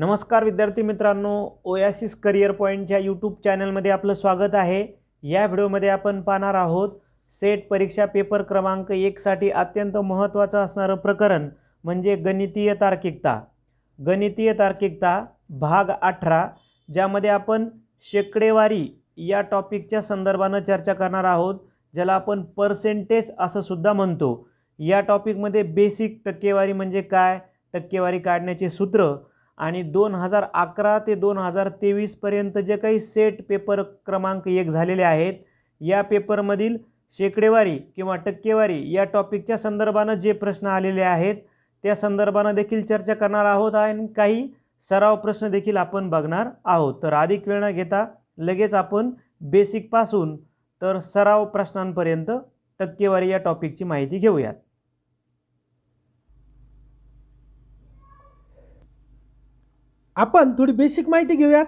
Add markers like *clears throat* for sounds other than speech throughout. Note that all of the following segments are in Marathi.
नमस्कार विद्यार्थी मित्रांनो ओयासिस करिअर पॉईंटच्या यूट्यूब चॅनलमध्ये आपलं स्वागत आहे. या व्हिडिओमध्ये आपण पाहणार आहोत सेट परीक्षा पेपर क्रमांक एकसाठी अत्यंत महत्त्वाचं असणारं प्रकरण म्हणजे गणितीय तार्किकता. गणितीय तार्किकता भाग अठरा ज्यामध्ये आपण शेकडेवारी या टॉपिकच्या संदर्भानं चर्चा करणार आहोत ज्याला आपण पर्सेंटेज असं सुद्धा म्हणतो. या टॉपिकमध्ये बेसिक टक्केवारी म्हणजे काय टक्केवारी काढण्याचे सूत्र आणि दोन हजार अकरा ते दोन हजार तेवीसपर्यंत जे काही सेट पेपर क्रमांक एक झालेले आहेत या पेपरमधील शेकडेवारी किंवा टक्केवारी या टॉपिकच्या संदर्भानं जे प्रश्न आलेले आहेत त्या संदर्भानं देखील चर्चा करणार आहोत आणि काही सराव प्रश्न देखील आपण बघणार आहोत. तर अधिक वेळ न घेता लगेच आपण बेसिकपासून तर सराव प्रश्नांपर्यंत टक्केवारी या टॉपिकची माहिती घेऊयात. आपण थोडी बेसिक माहिती घेऊयात.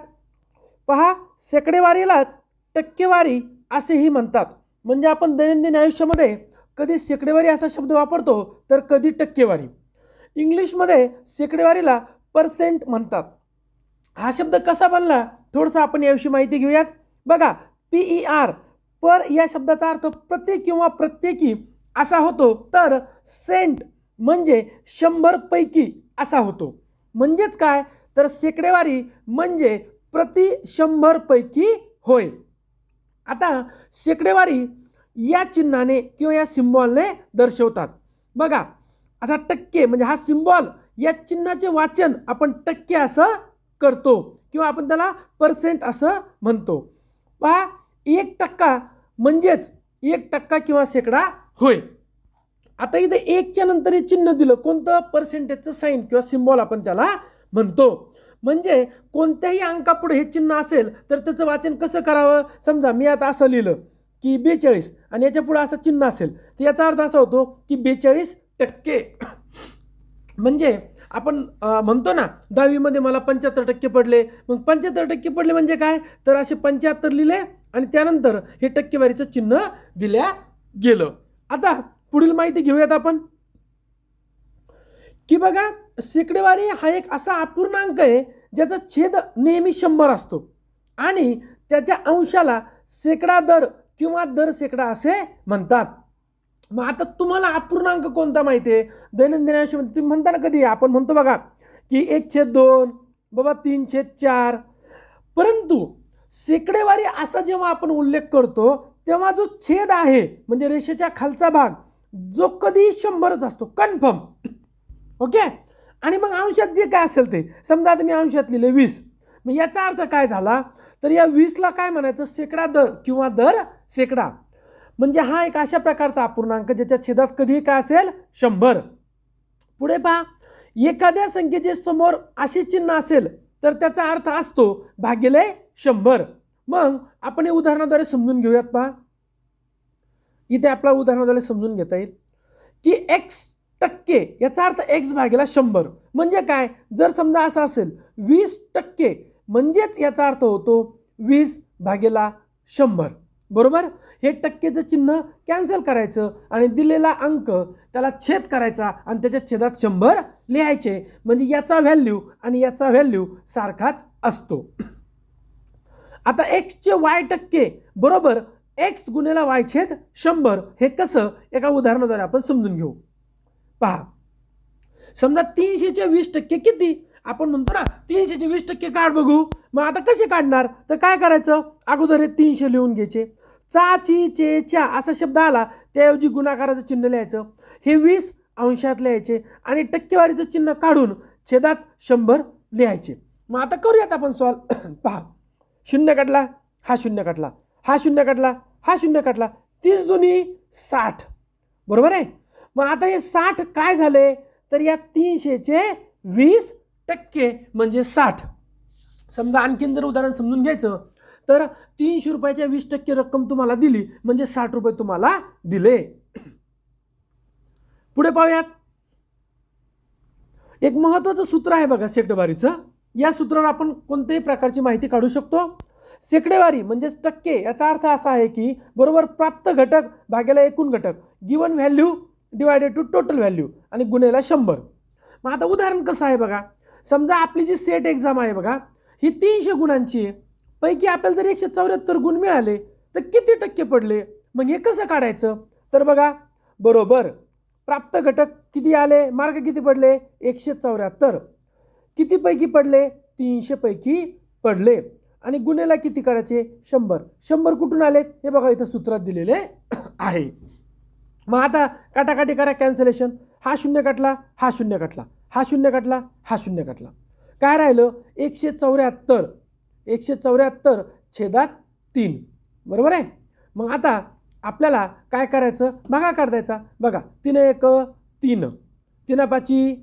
पहा शेकडेवारीलाच टक्केवारी असेही म्हणतात. म्हणजे आपण दैनंदिन आयुष्यामध्ये कधी शेकडेवारी असा शब्द वापरतो तर कधी टक्केवारी. इंग्लिशमध्ये शेकडेवारीला पर्सेंट म्हणतात. हा शब्द कसा बनला थोडंसं आपण याविषयी माहिती घेऊयात. बघा पी ई आर पर या शब्दाचा अर्थ प्रत्येक किंवा प्रत्येकी असा होतो तर सेंट म्हणजे शंभरपैकी असा होतो. म्हणजेच काय? तर शेकडेवारी म्हणजे प्रति शंभरपैकी होय. आता शेकडेवारी या चिन्हाने किंवा या सिम्बॉलने दर्शवतात. बघा असा टक्के म्हणजे हा सिम्बॉल या चिन्हाचे वाचन आपण टक्के असं करतो किंवा आपण त्याला पर्सेंट असं म्हणतो. पहा एक टक्का म्हणजेच एक टक्का किंवा शेकडा होय. आता इथे एकच्या नंतर हे चिन्ह दिलं कोणतं पर्सेंटेजचं साईन किंवा सिम्बॉल आपण त्याला म्हणतो. म्हणजे कोणत्याही अंकापुढे हे चिन्ह असेल तर त्याचं वाचन कसं करावं? समजा मी आता असं लिहिलं की बेचाळीस आणि याच्यापुढे असं चिन्ह असेल तर याचा अर्थ असा होतो की बेचाळीस टक्के. म्हणजे आपण म्हणतो ना दहावीमध्ये मला पंच्याहत्तर टक्के पडले. मग पंच्याहत्तर टक्के पडले म्हणजे काय? तर असे पंच्याहत्तर लिहिले आणि त्यानंतर हे टक्केवारीचं चिन्ह दिल्या गेलं. आता पुढील माहिती घेऊयात आपण. की बघा शेकडेवारी हा एक असा अपूर्णांक आहे ज्याचा छेद नेहमी शंभर असतो. आणि त्याच्या अंशाला शेकडा दर किंवा दर शेकडा असे म्हणतात. मग आता तुम्हाला अपूर्णांक कोणता माहिती आहे? दैनंदिन आयुष्यामध्ये तुम्ही म्हणता ना कधी आपण म्हणतो बघा की एक छेद दोन बाबा तीन छेद चार. परंतु शेकडेवारी असा जेव्हा आपण उल्लेख करतो तेव्हा जो छेद आहे म्हणजे रेषेच्या खालचा भाग जो कधी शंभरच असतो. कन्फर्म. ओके? आणि मग अंशात जे काय असेल ते. समजा आता मी अंशात लिहिले वीस. मग याचा अर्थ काय झाला? तर या वीसला काय म्हणायचं? शेकडा दर किंवा दर शेकडा. म्हणजे हा एक अशा प्रकारचा अपूर्णांक ज्याच्या छेदात कधी काय असेल? शंभर. पुढे पहा. एखाद्या संख्येचे समोर असे चिन्ह असेल तर त्याचा अर्थ असतो भागिले शंभर. मग आपण हे उदाहरणाद्वारे समजून घेऊयात पहा. इथे आपला उदाहरणाद्वारे समजून घेता येईल. की एक्स टक्के. याचा अर्थ एक्स भागेला शंभर. म्हणजे काय? जर समजा असं असेल वीस टक्के. म्हणजेच याचा अर्थ होतो वीस भागेला शंभर. बरोबर? हे टक्केचं चिन्ह कॅन्सल करायचं आणि दिलेला अंक त्याला छेद करायचा आणि त्याच्या छेदात शंभर लिहायचे. म्हणजे याचा व्हॅल्यू आणि याचा व्हॅल्यू सारखाच असतो. आता एक्सचे वाय टक्के. बरोबर? एक्स गुन्हेला वाय छेद शंभर. हे कसं? एका उदाहरणाद्वारे आपण समजून घेऊ. पहा समजा तीनशेचे वीस टक्के किती? आपण म्हणतो ना तीनशेचे वीस टक्के काढ बघू. मग आता कसे काढणार? तर काय करायचं? अगोदर हे तीनशे लिहून घ्यायचे. चा ची चे च्या असा शब्द आला त्याऐवजी गुणाकाराचं चिन्ह लिहायचं. हे वीस अंशात लिहायचे आणि टक्केवारीचं चिन्ह काढून छेदात शंभर लिहायचे. मग आता करूयात आपण सॉल्व. *coughs* पहा. शून्य काढला हा शून्य काढला. हा शून्य काढला हा शून्य काढला. तीस दोन्ही साठ. बरोबर आहे? मग आता हे साठ काय झाले? तर या तीनशेचे वीस टक्के म्हणजे साठ. समजा आणखीन जर उदाहरण समजून घ्यायचं तर तीनशे रुपयाच्या वीस टक्के रक्कम तुम्हाला दिली म्हणजे साठ रुपये तुम्हाला दिले. पुढे पाहूयात. एक महत्त्वाचं सूत्र आहे बघा शेकडेवारीचं. या सूत्रावर आपण कोणत्याही प्रकारची माहिती काढू शकतो. शेकडेवारी म्हणजेच टक्के याचा अर्थ असा आहे की बरोबर प्राप्त घटक भाग्याला एकूण घटक. Given value divided to total value आणि गुन्हेला शंभर. मग आता उदाहरण कसं आहे बघा? समजा आपली जी सेट एक्झाम आहे बघा ही तीनशे गुणांची आहे. पैकी आपल्याला जर एकशे चौऱ्याहत्तर गुण मिळाले तर किती टक्के पडले? मग हे कसं काढायचं? तर बघा बरोबर. प्राप्त घटक किती आले? मार्क किती पडले? एकशे चौऱ्याहत्तर. कितीपैकी पडले? तीनशेपैकी पडले. आणि गुन्हेला किती काढायचे? शंभर. शंभर कुठून आले? हे बघा इथं सूत्रात दिलेले आहे. मग आता काटाकाटी करा कॅन्सलेशन हा शून्य कटला हा शून्य कटला. हा शून्य कटला हा शून्य कटला. काय राहिलं? एकशे चौऱ्याहत्तर. एकशे चौऱ्याहत्तर छेदात तीन. बरोबर आहे? मग आता आपल्याला काय करायचं? भागाकार द्यायचा. बघा तीन एक तीन. तीन पाची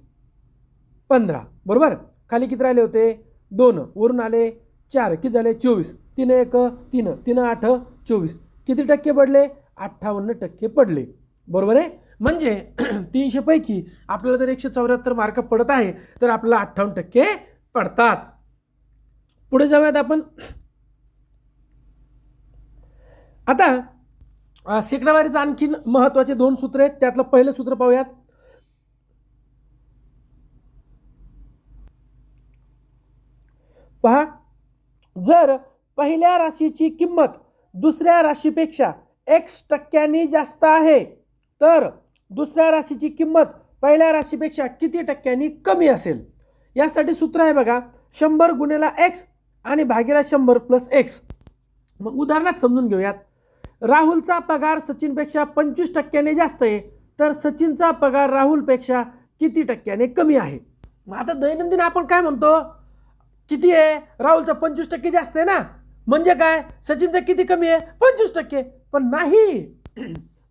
पंधरा. बरोबर? खाली किती राहिले होते? दोन. वरून आले चार. किती झाले? चोवीस. तीन एक तीन. तीन आठ चोवीस. किती टक्के पडले? अठ्ठावन्न टक्के पडले. बरोबर आहे? म्हणजे *clears throat* तीनशे पैकी आपल्याला जर एकशे चौऱ्याहत्तर मार्क पडत आहे तर आपल्याला अठ्ठावन्न टक्के पडतात. पुढे जाऊयात आपण. आता अ, शेकडावारीचं आणखीन महत्त्वाचे दोन सूत्र आहेत त्यातलं पहिलं सूत्र पाहूयात. पहा जर पहिल्या राशीची किंमत दुसऱ्या राशीपेक्षा एक्स टक्क्यांनी जास्त आहे तर दुसऱ्या राशीची किंमत पहिल्या राशीपेक्षा किती टक्क्यांनी कमी असेल? यासाठी सूत्र आहे बघा शंभर गुणेला एक्स आणि भागीला शंभर प्लस एक्स मग उदाहरणात समजून घेऊयात. राहुलचा पगार सचिनपेक्षा पंचवीस टक्क्याने जास्त आहे तर सचिनचा पगार राहुलपेक्षा किती टक्क्याने कमी आहे? मग आता दैनंदिन आपण काय म्हणतो? किती आहे? राहुलचं पंचवीस टक्के जास्त आहे ना? म्हणजे काय? सचिनचं किती कमी आहे? पंचवीस टक्के. पण नाही.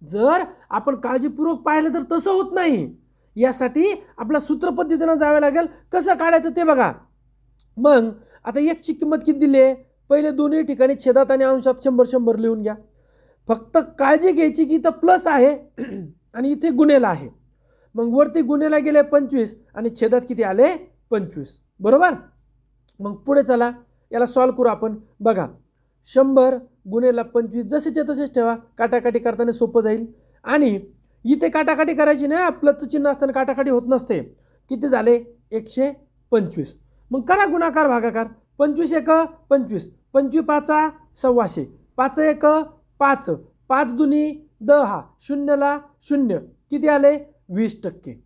जर आपण काळजीपूर्वक पाहिलं तर तसं होत नाही. यासाठी आपल्या सूत्रपद्धतीनं जावं लागेल. कसं काढायचं ते बघा. मग आता एकची किंमत किती दिली आहे? पहिले दोन्ही ठिकाणी छेदात आणि अंशात शंभर शंभर लिहून घ्या. फक्त काळजी घ्यायची की इथं प्लस आहे *clears throat* आणि इथे गुन्हेला आहे. मग वरती गुन्हेला गेले पंचवीस आणि छेदात किती आले? पंचवीस. बरोबर? मग पुढे चला. याला सॉल्व करू आपण. बघा. शंभर गुन्हेला पंचवीस जसेच्या तसेच ठेवा. काटाकाटी करताना सोपं जाईल. आणि इथे काटाकाटी करायची नाही प्लसचं चिन्ह असताना काटाकाटी होत नसते. किती झाले? एकशे पंचवीस. मग करा गुणाकार भागाकार. पंचवीस एक पंचवीस. पंचवीस पाचा सव्वाशे. पाच एक पाच. पाच दुनी दहा. शून्यला शून्य. किती आले? वीस टक्के.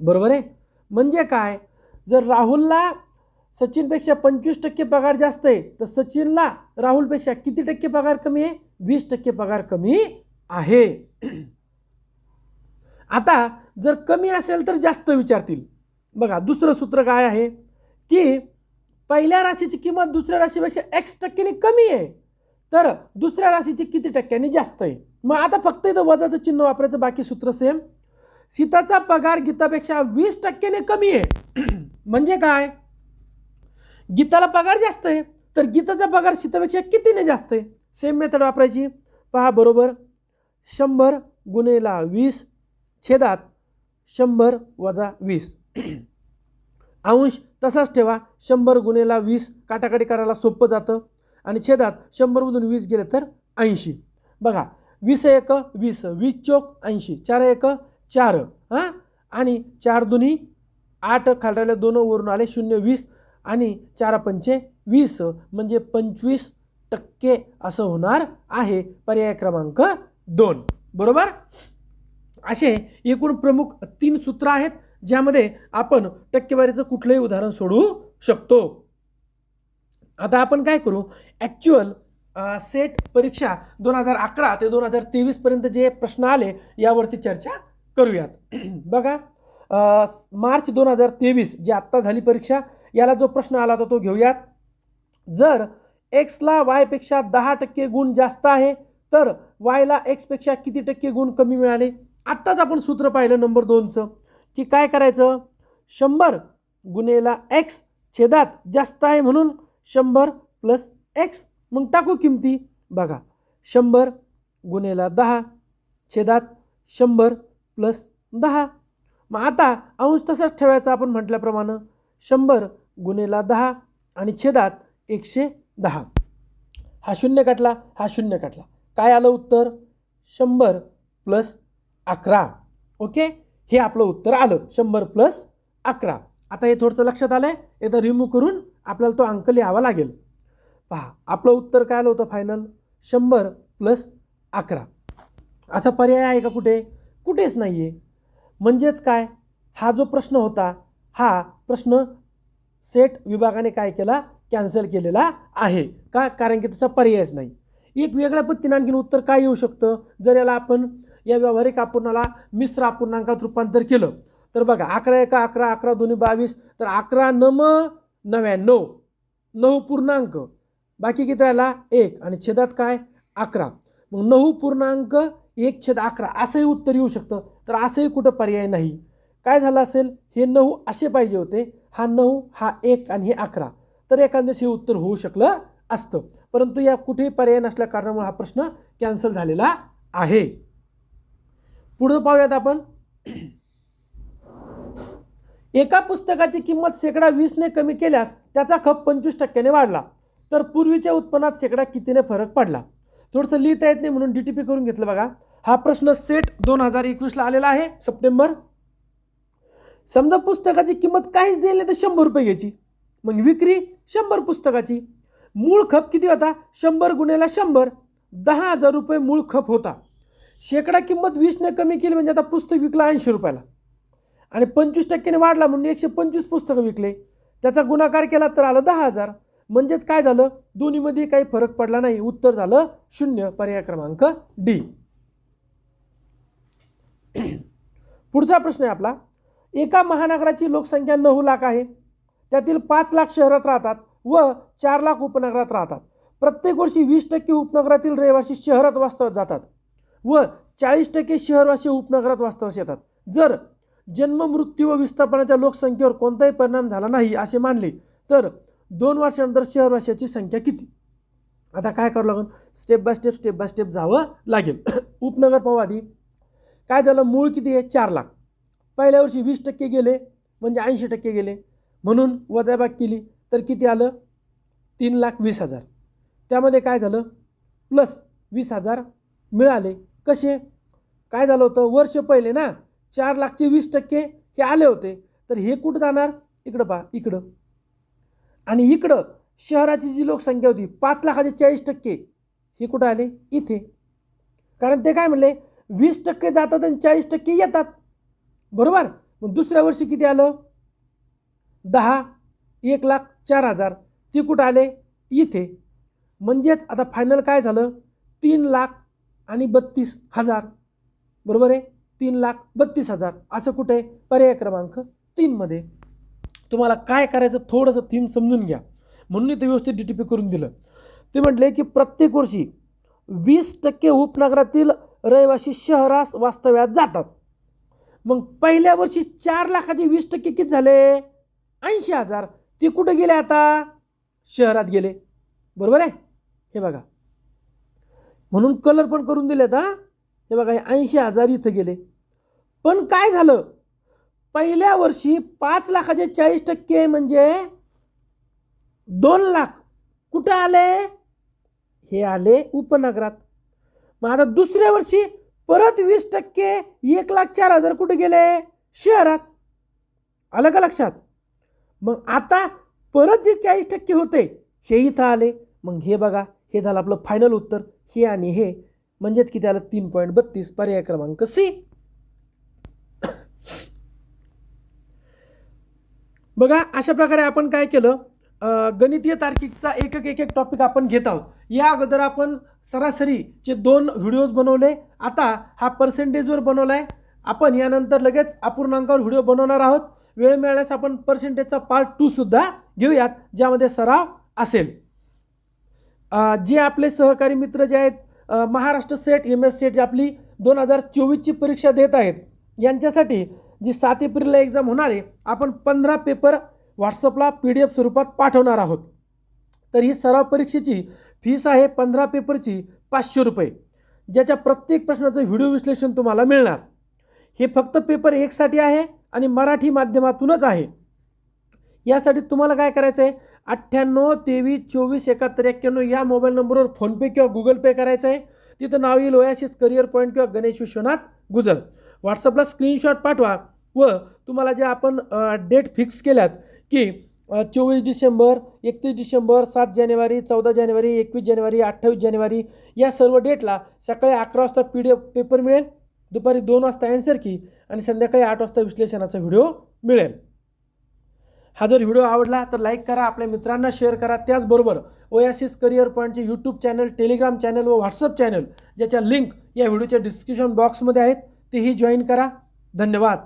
बरोबर आहे? म्हणजे काय? जर राहुलला सचिनपेक्षा पंचवीस टक्के पगार जास्त आहे. तर सचिनला राहुलपेक्षा किती टक्के पगार कमी आहे? वीस टक्के पगार कमी आहे. *clears throat* आता जर कमी असेल तर जास्त विचारतील. बघा दुसरं सूत्र काय आहे? की पहिल्या राशीची किंमत दुसऱ्या राशीपेक्षा एक्स टक्क्याने कमी आहे. तर दुसऱ्या राशीची किती टक्क्यांनी जास्त आहे? मग आता फक्त इथं वजाचं चिन्ह वापरायचं बाकी सूत्र सेम सीताचा पगार गीतापेक्षा वीस टक्क्याने कमी आहे. *clears throat* म्हणजे काय? गीताला पगार जास्त आहे तर गीताचा पगार सीतापेक्षा कितीने जास्त आहे? सेम मेथड वापरायची. पहा बरोबर. शंभर गुन्हेला वीस छेदात शंभर वजा वीस. *clears throat* अंश तसाच ठेवा. शंभर गुन्हेला वीस काटाकाटी करायला सोपं जातं. आणि छेदात शंभरमधून वीस गेले तर ऐंशी. बघा वीस एक वीस वीस चोक ऐंशी. चार एक चार. हां? आणि चार दुनी आठ खालरायला दोन वरून आले शून्य वीस. आणि चार पंचे वीस म्हणजे पंचवीस टक्के असं होणार आहे. पर्याय क्रमांक दोन. बरोबर? असे एकूण प्रमुख तीन सूत्र आहेत ज्यामध्ये आपण टक्केवारीचं कुठलंही उदाहरण सोडवू शकतो. आता आपण काय करू? ॲक्च्युअल सेट परीक्षा दोन हजार अकरा ते दोन हजार तेवीसपर्यंत जे प्रश्न आले यावरती चर्चा करूयात. *clears throat* बघा मार्च दोन हजार तेवीस जी आत्ता झाली परीक्षा याला जो प्रश्न आला होता तो घेऊयात. जर एक्सला वायपेक्षा दहा टक्के गुण जास्त आहे तर वायला एक्सपेक्षा किती टक्के गुण कमी मिळाले? आत्ताच आपण सूत्र पाहिलं नंबर दोनचं. की काय करायचं? शंभर गुन्हेला एक्स छेदात जास्त आहे म्हणून शंभर प्लस एक्स मग टाकू किमती. बघा शंभर गुन्हेला दहा छेदात शंभर प्लस दहा. मग आता अंश तसाच ठेवायचा आपण म्हटल्याप्रमाणे शंभर गुन्हेला दहा आणि छेदात एकशे दहा. हा शून्य काटला हा शून्य काटला काय आलं उत्तर? शंभर प्लस अकरा. ओके? हे आपलं उत्तर आलं. शंभर प्लस अकरा. आता हे थोडंसं लक्षात आलं आहे एकदा रिमूव्ह करून आपल्याला तो अंक लिहावा लागेल. पहा आपलं उत्तर काय आलं होतं फायनल शंभर प्लस अकरा. असा पर्याय आहे का कुठे? कुठेच नाही आहे म्हणजेच काय? हा जो प्रश्न होता हा प्रश्न सेट विभागाने काय केला? कॅन्सल केलेला आहे. का? कारण की त्याचा पर्यायच नाही. एक वेगळ्या पद्धतीने आणखीन उत्तर काय येऊ शकतं? जर याला आपण या व्यावहारिक अपूर्णाला मिश्र अपूर्णांकात रूपांतर केलं तर बघा अकरा एका अकरा अकरा दोन्ही बावीस तर अकरा नम नव्याण्णव नऊ पूर्णांक. बाकी किती राहिला? एक. आणि छेदात काय? अकरा. मग नऊ पूर्णांक एक छेद अकरा असंही उत्तर येऊ शकतं. तर असंही कुठं पर्याय नाही. काय झालं असेल? हे नऊ असे पाहिजे होते. हा नऊ हा एक आणि हे अकरा. तर एखाद्या हे उत्तर होऊ शकलं असतं. परंतु या कुठेही पर्याय नसल्या कारणामुळे हा प्रश्न कॅन्सल झालेला आहे. पुढं पाहूयात आपण. *clears throat* एका पुस्तकाची किंमत शेकडा वीसने कमी केल्यास त्याचा खप पंचवीस टक्क्याने वाढला. तर पूर्वीच्या उत्पन्नात शेकडा कितीने फरक पडला? थोडंसं लिहिता येत नाही म्हणून डी टी पी करून घेतलं बघा. हा प्रश्न सेट दोन हजार एकवीसला आलेला आहे सप्टेंबर समजा पुस्तकाची किंमत काहीच दिली नाही तर शंभर रुपये घ्यायची. मग विक्री शंभर पुस्तकाची. मूळ खप किती होता? शंभर गुन्ह्याला शंभर. दहा हजार रुपये मूळ खप होता. शेकडा किंमत वीसने कमी केली म्हणजे आता पुस्तक विकलं ऐंशी रुपयाला. आणि पंचवीस टक्क्याने वाढला म्हणून एकशे पंचवीस पुस्तकं विकले. त्याचा गुणाकार केला तर आलं दहा हजार. म्हणजेच काय झालं? दोन्हीमध्ये काही फरक पडला नाही. उत्तर झालं शून्य. पर्याय क्रमांक डी. पुढचा प्रश्न आहे आपला. एका महानगराची लोकसंख्या नऊ लाख आहे. त्यातील पाच लाख शहरात राहतात व चार लाख उपनगरात राहतात. प्रत्येक वर्षी वीस टक्के उपनगरातील रहिवासी शहरात वास्तवात जातात व चाळीस टक्के शहरवासी उपनगरात वास्तवास येतात. जर जन्म मृत्यू व विस्थापनाच्या लोकसंख्येवर कोणताही परिणाम झाला नाही असे मानले तर दोन वर्षानंतर शहरवासियाची संख्या किती? आता काय करावं लागेल? Step by step step by step जावं लागेल. उपनगर पाहू आधी काय झालं? मूळ किती आहे? चार लाख. पहिल्या वर्षी वीस टक्के गेले म्हणजे ऐंशी टक्के गेले. म्हणून वजाबाग केली तर किती आलं? तीन लाख वीस हजार. त्यामध्ये काय झालं? प्लस वीस हजार मिळाले. कसे? काय झालं होतं? वर्ष पहिले ना चार लाखचे वीस टक्के हे आले होते. तर हे कुठं जाणार? इकडं पहा इकडं. आणि इकडं शहराची जी लोकसंख्या होती पाच लाखाचे चाळीस टक्के हे कुठं आले? इथे. कारण ते काय म्हणले? वीस टक्के जातात आणि चाळीस टक्के येतात. बरोबर? मग दुसऱ्या वर्षी किती आलं? दहा एक लाख चार हजार. ती कुठं आले? इथे. म्हणजेच आता फायनल काय झालं? तीन लाख आणि बत्तीस हजार. बरोबर आहे? तीन लाख बत्तीस हजार. असं कुठे? पर्याय क्रमांक तीनमध्ये तुम्हाला काय करायचं? थोडंसं थीम समजून घ्या. म्हणून इथे व्यवस्थित डी टी पी करून दिलं. ते म्हटले की प्रत्येक वर्षी वीस टक्के उपनगरातील रहिवासी शहरास वास्तव्यात जातात. मग पहिल्या वर्षी चार लाखाचे वीस टक्के किती झाले? ऐंशी हजार. ते कुठं गेले आता? शहरात गेले. बरोबर आहे? हे बघा. म्हणून कलर पण करून दिलेत आता हे बघा हे ऐंशी हजार इथं गेले. पण काय झालं? पहिल्या वर्षी पाच लाखाचे चाळीस टक्के म्हणजे दोन लाख. कुठं आले? हे आले उपनगरात. मग आता दुसऱ्या वर्षी परत वीस टक्के एक लाख चार हजार कुठे गेले? शहरात. आलं का लक्षात? मग आता परत जे चाळीस टक्के होते हे इथं आले. मग हे बघा हे झालं आपलं फायनल उत्तर. हे आणि हे. म्हणजेच किती आलं? तीन पॉईंट बत्तीस. पर्याय क्रमांक सी. *coughs* बघा अशा प्रकारे आपण काय केलं? गणितीय तार्किकचा एक एक एक एक टॉपिक आपण घेत आहोत. या अगोदर आपण सरासरीचे दोन व्हिडिओज बनवले आता हा पर्सेंटेजवर बनवला आहे आपण यानंतर लगेच अपूर्णांकावर व्हिडिओ बनवणार आहोत. वेळ मिळाल्यास आपण पर्सेंटेजचा पार्ट टूसुद्धा घेऊयात ज्यामध्ये सराव असेल. जे आपले सहकारी मित्र जे आहेत Maharashtra SET M S SET जे आपली दोन हजार चोवीसची परीक्षा देत आहेत यांच्यासाठी जी सात एप्रिलला एक्झाम होणार आहे आपण पंधरा पेपर व्हॉट्सअपला पी डी एफ स्वरूपात पाठवणार आहोत. तर ही सराव परीक्षेची फीस आहे पंधरा पेपरची पाचशे रुपये. ज्याच्या प्रत्येक प्रश्नाचं व्हिडिओ विश्लेषण तुम्हाला मिळणार. हे फक्त पेपर एकसाठी आहे आणि मराठी माध्यमातूनच आहे. यासाठी तुम्हाला काय करायचं आहे? अठ्ठ्याण्णव तेवीस चोवीस एकाहत्तर एक्क्याण्णव या मोबाईल नंबरवर फोनपे किंवा गुगल पे करायचं आहे. तिथं नाव येईल ओयासिस करिअर पॉईंट किंवा गणेश विश्वनाथ गुजर. व्हॉट्सअपला स्क्रीनशॉट पाठवा व तुम्हाला जे आपण डेट फिक्स केल्यात की चोवीस डिसेंबर एकतीस डिसेंबर सात जानेवारी चौदा जानेवारी एकवीस जानेवारी अठ्ठावीस जानेवारी या सर्व डेटला सकाळी अकरा वाजता पी डी एफ पेपर मिळेल दुपारी दोन वाजता अँसर की आणि संध्याकाळी आठ वाजता विश्लेषणाचा व्हिडिओ मिळेल. हा जर व्हिडिओ आवडला तर लाईक करा आपल्या मित्रांना शेअर करा. त्याचबरोबर ओयासिस करिअर पॉईंटचे यूट्यूब चॅनल टेलिग्राम चॅनल व व्हॉट्सअप चॅनल ज्याच्या लिंक या व्हिडिओच्या डिस्क्रिप्शन बॉक्समध्ये आहेत तेही जॉईन करा. धन्यवाद.